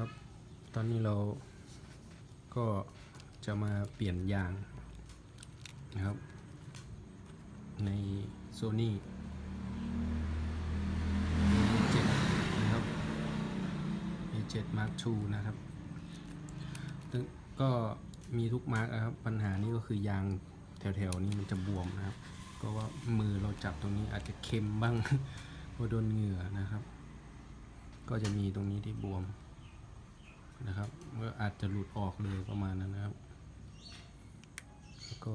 ครับ ตอนนี้เราก็จะมาเปลี่ยนยางนะครับ ในโซนี่เจ็ดนะครับ A7 Mark II นะครับก็มีทุกมาร์กนะครับ ปัญหานี้ก็คือยางแถวๆนี้มันจะบวมนะครับ ก็ว่ามือเราจับตรงนี้อาจจะเค็มบ้างเพราะโดนเหงื่อนะครับ ก็จะมีตรงนี้ที่บวม นะครับก็อาจจะหลุดออกเลยประมาณนั้นนะครับ แล้วก็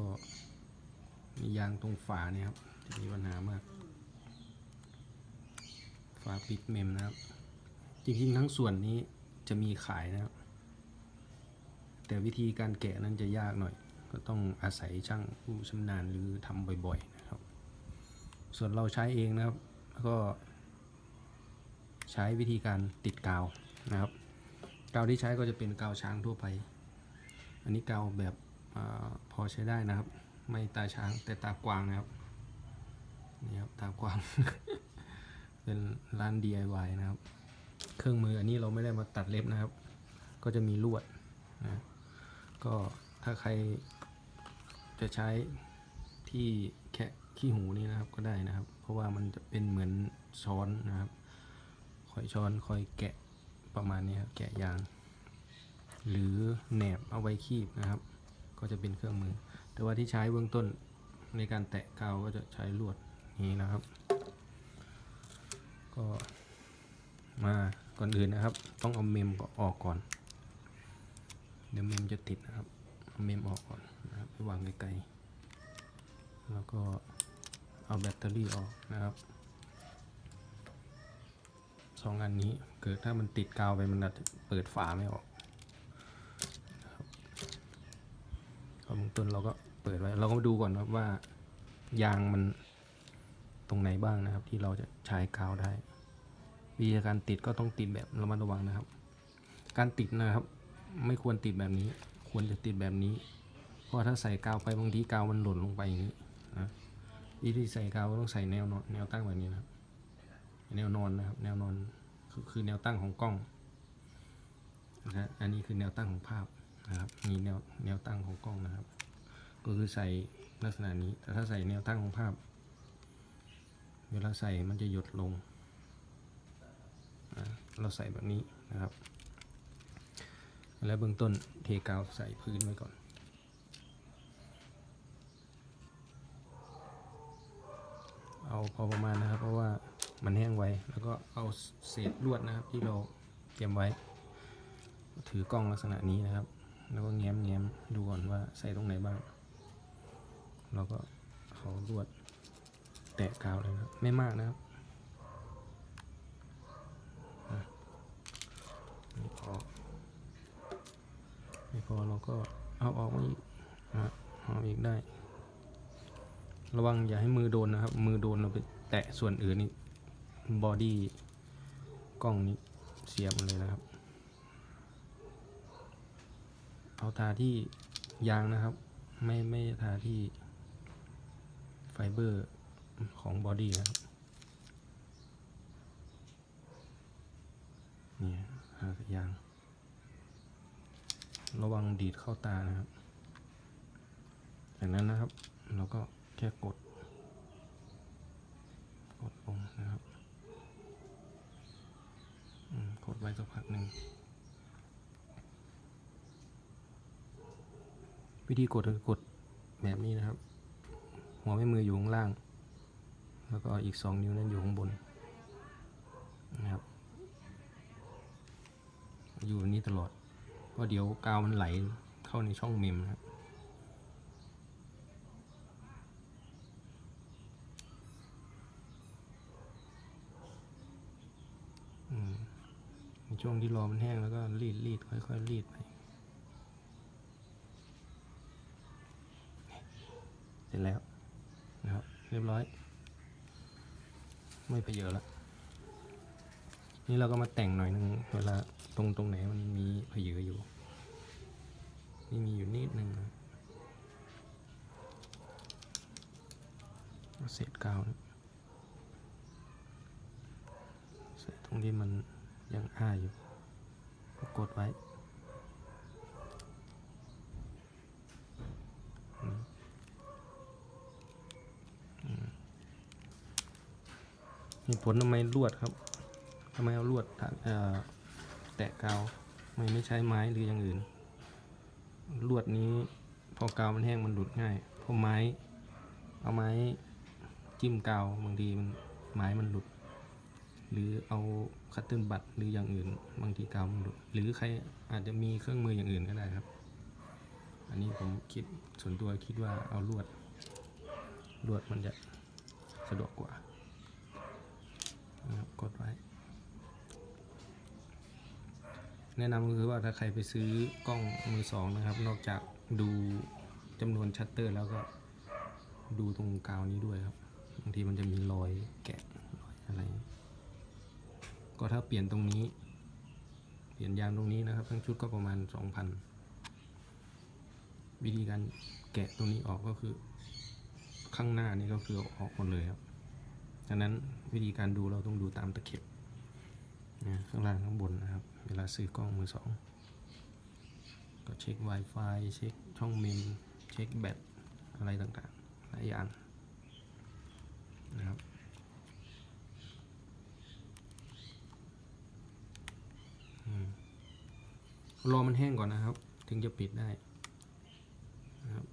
มียางตรงฝาเนี่ยครับจะมีปัญหามาก ฝาปิดเมมนะครับ จริงๆทั้งส่วนนี้จะมีขายนะครับ แต่วิธีการแกะนั้นจะยากหน่อย ก็ต้องอาศัยช่างผู้ชำนาญหรือทำบ่อยๆนะครับ ส่วนเราใช้เองนะครับก็ใช้วิธีการติดกาวนะครับ กาวที่ใช้ก็จะเป็นกาวช้างทั่วไป อันนี้กาวแบบอพอใช้ได้นะครับ ไม่ตาช้างแต่ตากวางนะครับ นี่ครับตากวาง เป็นร้าน DIY นะครับ เครื่องมืออันนี้เราไม่ได้มาตัดเล็บนะครับ ก็จะมีลวดนะ ก็ถ้าใครจะใช้ที่แค่ขี้หูนี่นะครับก็ได้นะครับ เพราะว่ามันจะเป็นเหมือนช้อนนะครับ คอยช้อนคอยแกะ ประมาณนี้ครับแกะยาง หรือแหนบเอาไว้คีบนะครับ ก็จะเป็นเครื่องมือ แต่ว่าที่ใช้เบื้องต้นในการแตะกาวก็จะใช้ลวดนี้นะครับ ก็มาก่อนอื่นนะครับ ต้องเอาเมมก็ออกก่อน เดี๋ยวเมมจะติดนะครับเอาเมมออกก่อนนะครับไปวางไกลๆแล้วก็เอาแบตเตอรี่ออกนะครับ สองอันนี้ เกิดถ้ามันติดกาวไปมันอาจจะเปิดฝาไม่ออกครับเบื้องต้นเราก็เปิดไว้ เราก็ดูก่อนครับว่ายางมันตรงไหนบ้างนะครับ ที่เราจะใช้กาวได้ วิธีการติดก็ต้องติดแบบระมัดระวังนะครับ การติดนะครับ ไม่ควรติดแบบนี้ ควรจะติดแบบนี้ เพราะถ้าใส่กาวไปบางทีกาวมันหล่นลงไปอย่างนี้นะวิธีใส่กาวก็ต้องใส่แนวนอนแนวตั้งแบบนี้นะครับ แนวนอนนะครับ แนวนอนคือคือแนวตั้งของกล้องนะอันนี้คือแนวตั้งของภาพนะครับ มีแนวแนวตั้งของกล้องนะครับ ก็คือใส่ลักษณะนี้ แต่ถ้าใส่แนวตั้งของภาพ เวลาใส่มันจะหยดลง เราใส่แบบนี้นะครับ แล้วเบื้องต้นเทกาวใส่พื้นไว้ก่อนเอาพอประมาณนะครับ เพราะว่า มันแห้งไวแล้วก็เอาเศษลวดนะครับ ที่เราเตรียมไว้ ถือกล้องลักษณะนี้นะครับ แล้วก็แง้มแง้มดูก่อนว่าใส่ตรงไหนบ้างเราก็เอาลวดแตะกาวเลยนะไม่มากนะครับไม่พอไม่พอเราก็เอาออกมาอีกนะเอาอีกได้ ระวังอย่าให้มือโดนนะครับ มือโดนเราไปแตะส่วนอื่นนี่ บอดี้กล้องนี้เสียหมดเลยนะครับเอาทาที่ยางนะครับ ไม่ไม่ทาที่ไฟเบอร์ของบอดี้นะครับนี่ทากับยาง ระวังดีดเข้าตานะครับ จากนั้นนะครับ เราก็แค่กด กดลงนะครับอืมกดไว้ สักพักหนึ่งวิธีกดคือกดแบบนี้นะครับ หัวแม่มืออยู่ข้างล่าง แล้วก็อีกสองนิ้วนั้นอยู่ข้างบนนะครับ อยู่แบบนี้ตลอดเพราะเดี๋ยวกาวมันไหลเข้าในช่องเมมนะครับ อืมใน ช่วงที่รอมันแห้งแล้วก็รีดรีดค่อยๆรีดไปเสร็จแล้วนะครับเรียบร้อย ไม่ไปเยอะแล้วนี่เราก็มาแต่งหน่อยนึงเวลาตรงตรงไหนมันมีเพเยออยู่นี่มีอยู่นิดนึงนะเอาเศษกาวนะใส่ตรงที่มัน ยังอ้าอยู่กดไว้มอืมเหตุผลทำไมลวดครับทำไมเอาลวดแตะกาวไม่ไม่ใช้ไม้หรืออย่างอื่น ลวดนี้พอกาวมันแห้งมันหลุดง่ายเพราะไม้ เอาไม้จิ้มกาวบางทีมันไม้มันหลุด หรือเอาคัตเติลบัตหรืออย่างอื่นบางทีกาวมันหรือใครอาจจะมีเครื่องมืออย่างอื่นก็ได้ครับ อันนี้ผมคิดส่วนตัวคิดว่าเอาลวดลวดมันจะสะดวกกว่านะครับกดไว้ แนะนำก็คือว่าถ้าใครไปซื้อกล้องมือสองนะครับ นอกจากดูจำนวนชัตเตอร์แล้วก็ดูตรงกาวนี้ด้วยครับบางทีมันจะมีรอยแกะ ก็ถ้าเปลี่ยนตรงนี้ เปลี่ยนยางตรงนี้นะครับ ทั้งชุดก็ประมาณ 2,000 วิธีการแกะตรงนี้ออกก็คือ ข้างหน้านี่ก็คือออกหมดเลยครับฉะนั้นวิธีการดูเราต้องดูตามตะเข็บนะข้างล่างข้างบนนะครับ เวลาซื้อกล้องมือสองก็เช็ค Wi-Fi เช็คช่องเมม เช็คแบตอะไรต่างๆ หลายอย่างนะครับ รอมันแห้งก่อนนะครับ ถึงจะปิดได้นะครับ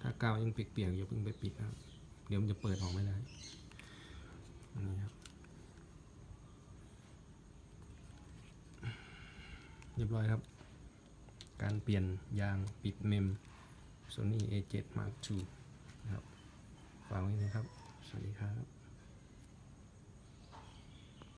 ถ้ากาวยังเปียกๆอย่าเพิ่งไปปิดนะครับ เดี๋ยวมันจะเปิดออกไม่ได้นนี้ครับเรียบร้อยครับ การเปลี่ยนยางปิดเมม Sony A7 Mark II นะครับ ฝากไว้นะครับ สวัสดีครับ